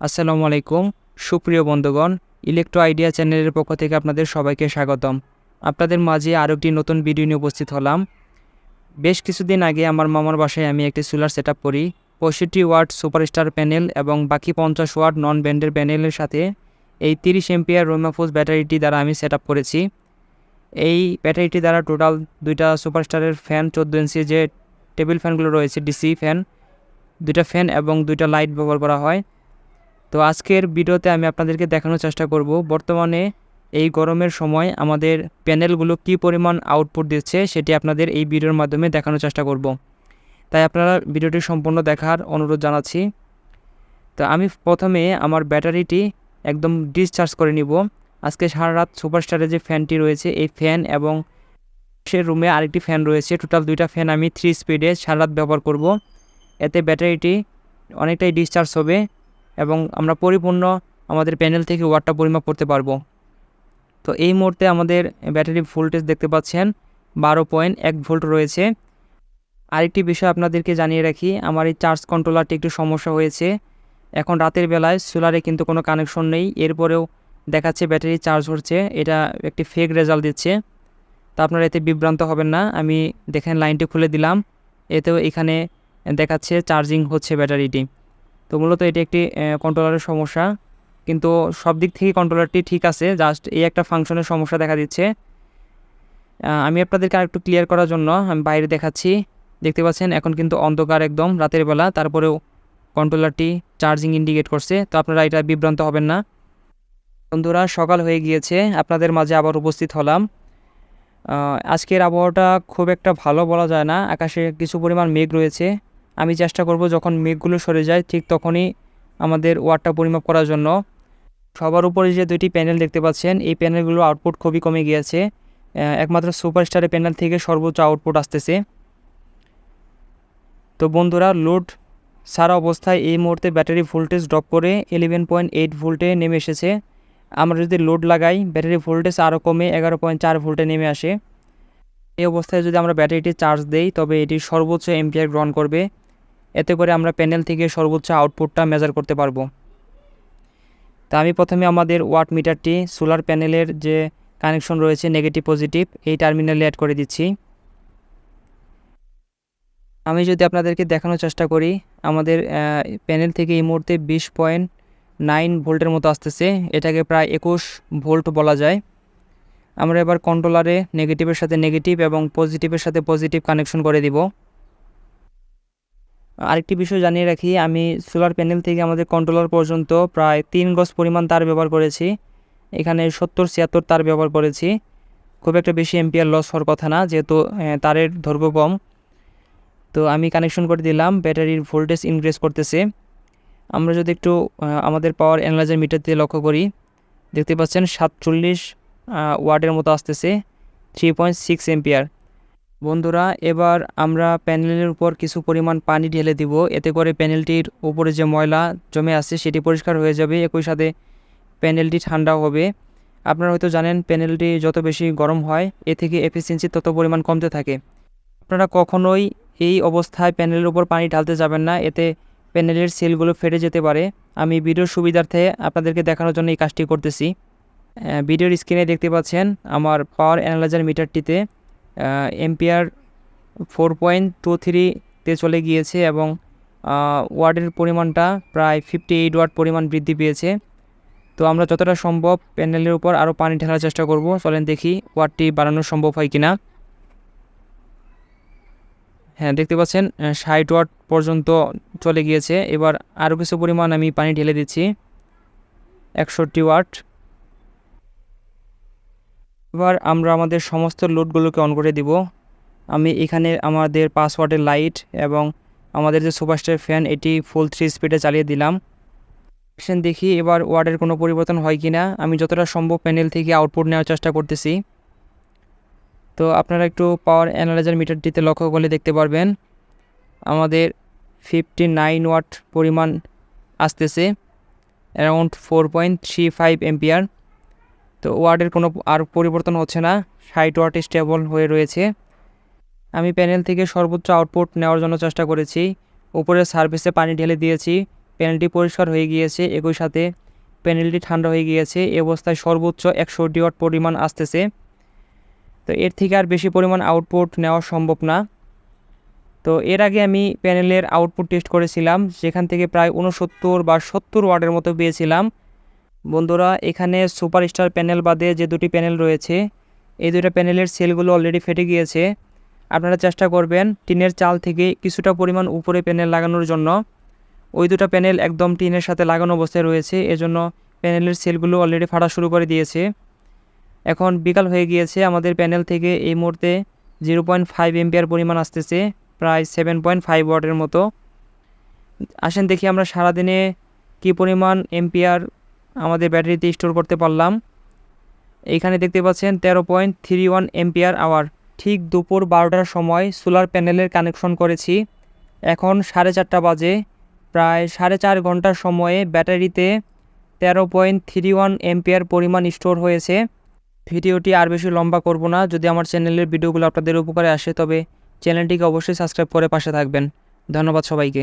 আসসালামু আলাইকুম। সুপ্রিয় বন্ধুগণ ইলেকট্রো আইডিয়া চ্যানেলের পক্ষ থেকে আপনাদের সবাইকে স্বাগতম। আপনাদের মাঝে আরও একটি নতুন ভিডিও নিয়ে উপস্থিত হলাম। বেশ কিছুদিন আগে আমার মামার বাসায় আমি একটি সোলার সেট করি। পঁয়ষট্টি ওয়াট সুপারস্টার প্যানেল এবং বাকি পঞ্চাশ ওয়াট নন ব্যান্ডের প্যানেলের সাথে এই তিরিশ এমপিআর রোমাফোজ ব্যাটারিটি দ্বারা আমি সেট করেছি। এই ব্যাটারিটি দ্বারা টোটাল দুইটা সুপারস্টারের ফ্যান চোদ্দ ইঞ্চি যে টেবিল ফ্যানগুলো রয়েছে ডিসি ফ্যান দুইটা ফ্যান এবং দুইটা লাইট ব্যবহার করা হয়। তো আজকের ভিডিওতে আমি আপনাদেরকে দেখানোর চেষ্টা করব, বর্তমানে এই গরমের সময় আমাদের প্যানেলগুলো কি পরিমাণ আউটপুট দিচ্ছে সেটি আপনাদের এই ভিডিওর মাধ্যমে দেখানোর চেষ্টা করব। তাই আপনারা ভিডিওটি সম্পূর্ণ দেখার অনুরোধ জানাচ্ছি। তো আমি প্রথমে আমার ব্যাটারিটি একদম ডিসচার্জ করে নিব। আজকে সারা রাত সুপারস্টারে যে ফ্যানটি রয়েছে, এই ফ্যান এবং সে রুমে আরেকটি ফ্যান রয়েছে। টোটাল দুইটা ফ্যান আমি থ্রি স্পিডে সারা রাত ব্যবহার করব। এতে ব্যাটারিটি অনেকটাই ডিসচার্জ হবে। এবং আমরা পরিপূর্ণ আমাদের প্যানেল থেকে ওয়াটটা পরিমাপ করতে পারব। তো এই মুহূর্তে আমাদের ব্যাটারি ভোল্টেজ দেখতে পাচ্ছেন, বারো পয়েন্ট এক ভোল্ট রয়েছে। আরেকটি বিষয় আপনাদেরকে জানিয়ে রাখি, আমার এই চার্জ কন্ট্রোলারটি একটু সমস্যা হয়েছে। এখন রাতের বেলায় সোলারে কিন্তু কোনো কানেকশন নেই, এরপরেও দেখাচ্ছে ব্যাটারি চার্জ হচ্ছে, এটা একটি ফেক রেজাল্ট দিচ্ছে। তা আপনারা এতে বিভ্রান্ত হবেন না, আমি দেখেন লাইনটি খুলে দিলাম, এতেও এখানে দেখাচ্ছে চার্জিং হচ্ছে ব্যাটারিটি। তো মূলত এটি একটি কন্ট্রোলারের সমস্যা। কিন্তু সব দিক থেকে কন্ট্রোলারটি ঠিক আছে জাস্ট এই একটা ফাংশনের সমস্যা দেখা দিচ্ছে। আমি আপনাদেরকে আরেকটু ক্লিয়ার করার জন্য আমি বাইরে দেখাচ্ছি। দেখতে পাচ্ছেন, এখন কিন্তু অন্ধকার একদম রাতের বেলা, তারপরেও কন্ট্রোলারটি চার্জিং ইন্ডিকেট করছে। তো আপনারা এটা বিভ্রান্ত হবেন না। বন্ধুরা, সকাল হয়ে গিয়েছে, আপনাদের মাঝে আবার উপস্থিত হলাম। আজকের আবহাওয়াটা খুব একটা ভালো বলা যায় না, আকাশে কিছু পরিমাণ মেঘ রয়েছে। আমি চেষ্টা করব যখন মেঘগুলো সরে যায় ঠিক তখনই আমাদের ওয়াটটা পরিমাপ করার জন্য। সবার উপরে যে দুইটি প্যানেল দেখতে পাচ্ছেন, এই প্যানেলগুলো আউটপুট খুবই কমে গিয়েছে। একমাত্র সুপারস্টারের প্যানেল থেকে সর্বোচ্চ আউটপুট আসতেছে। তো বন্ধুরা, লোড সারা অবস্থায় এই মুহূর্তে ব্যাটারি ভোল্টেজ ড্রপ করে ইলেভেন পয়েন্ট এইট ভোল্টে নেমে এসেছে। আমরা যদি লোড লাগাই, ব্যাটারি ভোল্টেজ আরও কমে এগারো পয়েন্ট চার ভোল্টে নেমে আসে। এই অবস্থায় যদি আমরা ব্যাটারিটি চার্জ দেই, তবে এটি সর্বোচ্চ এমপিআর গ্রহণ করবে। এতে করে আমরা প্যানেল থেকে সর্বোচ্চ আউটপুটটা মেজার করতে পারব। তা আমি প্রথমে আমাদের ওয়াট মিটারটি সোলার প্যানেলের যে কানেকশন রয়েছে নেগেটিভ পজিটিভ এই টার্মিনালে অ্যাড করে দিচ্ছি। আমি যদি আপনাদেরকে দেখানোর চেষ্টা করি, আমাদের প্যানেল থেকে এই মুহূর্তে বিশ পয়েন্ট নাইন ভোল্টের মতো আসতেছে। এটাকে প্রায় একুশ ভোল্ট বলা যায়। আমরা এবার কন্ট্রোলারে নেগেটিভের সাথে নেগেটিভ এবং পজিটিভের সাথে পজিটিভ কানেকশন করে দিব। আরেকটি বিষয় জানিয়ে রাখি, আমি সোলার প্যানেল থেকে আমাদের কন্ট্রোলার পর্যন্ত প্রায় তিন গজ পরিমাণ তার ব্যবহার করেছি। এখানে সত্তর ছিয়াত্তর তার ব্যবহার করেছি। খুব একটা বেশি এম্পিয়ার লস হওয়ার কথা না, যেহেতু তারের দৈর্ঘ্য কম। তো আমি কানেকশন করে দিলাম, ব্যাটারির ভোল্টেজ ইনক্রিজ করতেছে। আমরা যদি একটু আমাদের পাওয়ার অ্যানালাইজার মিটার দিয়ে লক্ষ্য করি, দেখতে পাচ্ছেন সাতচল্লিশ ওয়ার্ডের মতো আসতেছে থ্রি পয়েন্ট সিক্স এম্পিয়ার বন্ধুরা, এবার আমরা প্যানেলের উপর কিছু পরিমাণ পানি ঢেলে দিব। এতে করে প্যানেলটির উপরে যে ময়লা জমে আছে সেটি পরিষ্কার হয়ে যাবে। একই সাথে প্যানেলটি ঠান্ডা হবে। আপনারা হয়তো জানেন, প্যানেলটি যত বেশি গরম হয়, এ থেকে এফিসিয়েন্সি তত পরিমাণ কমতে থাকে। আপনারা কখনোই এই অবস্থায় প্যানেলের উপর পানি ঢালতে যাবেন না। এতে প্যানেলের সেলগুলো ফেটে যেতে পারে। আমি ভিডিওর সুবিধার্থে আপনাদেরকে দেখানোর জন্য এই কাজটি করতেছি। ভিডিওর স্ক্রিনে দেখতে পাচ্ছেন আমার পাওয়ার অ্যানালাইজার মিটারটিতে এমপিআর ফোর পয়েন্ট টু থ্রিতে চলে গিয়েছে এবং ওয়ার্ডের পরিমাণটা প্রায় ফিফটি এইট ওয়ার্ড পরিমাণ বৃদ্ধি পেয়েছে। তো আমরা যতটা সম্ভব প্যানেলের উপর আরও পানি ঢালার চেষ্টা করব। চলেন দেখি ওয়ার্ডটি বাড়ানো সম্ভব হয় কিনা। হ্যাঁ দেখতে পাচ্ছেন ষাট ওয়াট পর্যন্ত চলে গিয়েছে। এবার আরও কিছু পরিমাণ আমি পানি ঢেলে দিচ্ছি। একষট্টি ওয়াট এবার আমরা আমাদের সমস্ত লোডগুলোকে অন করে দিব। আমি এখানে আমাদের পাসওয়ার্ডের লাইট এবং আমাদের যে সুপারস্টার ফ্যান এটি ফুল থ্রি স্পিডে চালিয়ে দিলাম। দেখি এবার ওয়ার্ডের কোনো পরিবর্তন হয় কি না আমি যতটা সম্ভব প্যানেল থেকে আউটপুট নেওয়ার চেষ্টা করতেছি। তো আপনারা একটু পাওয়ার অ্যানালাইজার মিটারটিতে লক্ষ্য করলে দেখতে পারবেন, আমাদের ফিফটি নাইন ওয়াট পরিমাণ আসতেছে around four point three five ampere তো ওয়ার্ডের কোনো আর পরিবর্তন হচ্ছে না। ষাট ওয়াট স্টেবল হয়ে রয়েছে। আমি প্যানেল থেকে সর্বোচ্চ আউটপুট নেওয়ার জন্য চেষ্টা করেছি। উপরের সার্ভিসে পানি ঢেলে দিয়েছি। প্যানেলটি পরিষ্কার হয়ে গিয়েছে একই সাথে। প্যানেলটি ঠান্ডা হয়ে গিয়েছে। এ অবস্থায় সর্বোচ্চ একশো ডিওয়াট পরিমাণ আসতেছে। তো এর থেকে আর বেশি পরিমাণ আউটপুট নেওয়া সম্ভব না। তো এর আগে আমি প্যানেলের আউটপুট টেস্ট করেছিলাম। যেখান থেকে প্রায় উনসত্তর বা সত্তর ওয়ার্ডের মতো পেয়েছিলাম। বন্ধুরা, এখানে সুপারস্টার প্যানেল বাদে যে দুটি প্যানেল রয়েছে, এই দুটো প্যানেলের সেলগুলো অলরেডি ফেটে গিয়েছে। আপনারা চেষ্টা করবেন টিনের চাল থেকে কিছুটা পরিমাণ উপরে প্যানেল লাগানোর জন্য। ওই দুটো প্যানেল একদম টিনের সাথে লাগানো অবস্থায় রয়েছে, এজন্য প্যানেলের সেলগুলো অলরেডি ফাটা শুরু করে দিয়েছে। এখন বিকাল হয়ে গিয়েছে, আমাদের প্যানেল থেকে এই মুহূর্তে জিরো পয়েন্ট ফাইভ এমপিয়ার পরিমাণ আসতেছে, প্রায় সেভেন পয়েন্ট ফাইভ ওয়াটের মতো। আসেন দেখি আমরা সারাদিনে কী পরিমাণ এমপিয়ার আমাদের ব্যাটারিতে স্টোর করতে পারলাম। এইখানে দেখতে পাচ্ছেন তেরো point three one ampere hour. ঠিক দুপুর বারোটার সময় সোলার প্যানেলের কানেকশন করেছি। এখন সাড়ে চারটা বাজে। প্রায় সাড়ে চার ঘণ্টার সময়ে ব্যাটারিতে তেরো পয়েন্ট থ্রি ওয়ান এমপিয়ার পরিমাণ স্টোর হয়েছে। ভিডিওটি আর বেশি লম্বা করব না। যদি আমার চ্যানেলের ভিডিওগুলো আপনাদের উপকারে আসে, তবে চ্যানেলটিকে অবশ্যই সাবস্ক্রাইব করে পাশে থাকবেন। ধন্যবাদ সবাইকে।